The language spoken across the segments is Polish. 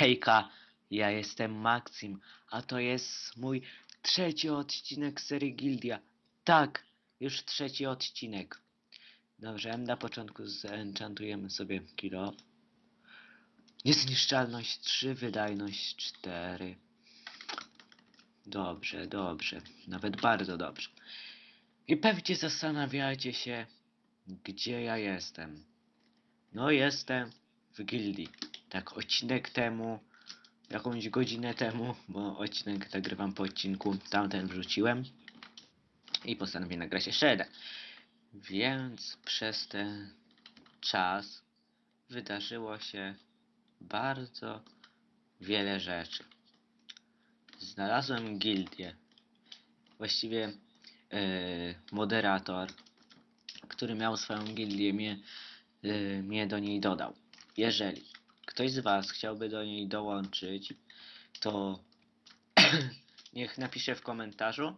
Hejka, ja jestem Maxim, a to jest mój trzeci odcinek serii Gildia. Tak, już trzeci odcinek. Dobrze, na początku zenchantujemy sobie kilo. Niezniszczalność 3, wydajność 4. Dobrze, dobrze. Nawet bardzo dobrze. I pewnie zastanawiacie się, gdzie ja jestem. No jestem w gildii. Tak odcinek temu, jakąś godzinę temu, bo odcinek nagrywam po odcinku, tamten wrzuciłem. I postanowię nagrać jeszcze jeden. Więc przez ten czas wydarzyło się bardzo wiele rzeczy. Znalazłem gildię. Właściwie yy, moderator, który miał swoją gildię, mnie, yy, mnie do niej dodał. Jeżeli ktoś z Was chciałby do niej dołączyć, to niech napisze w komentarzu,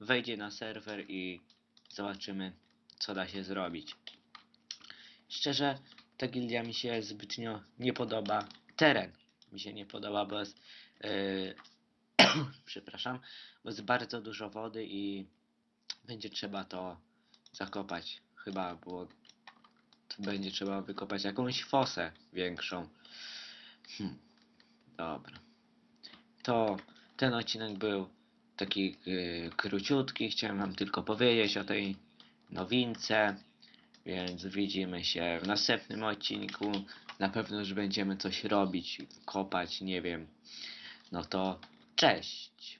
wejdzie na serwer i zobaczymy, co da się zrobić. Szczerze, ta gildia mi się zbytnio nie podoba. Teren mi się nie podoba, bo jest, yy, przepraszam, bo jest bardzo dużo wody i będzie trzeba to zakopać. Chyba, bo to będzie trzeba wykopać jakąś fosę większą. Hmm. Dobra. To ten odcinek był taki yy, króciutki. Chciałem wam tylko powiedzieć o tej nowince. Więc widzimy się w następnym odcinku. Na pewno już będziemy coś robić, kopać, nie wiem. No to cześć.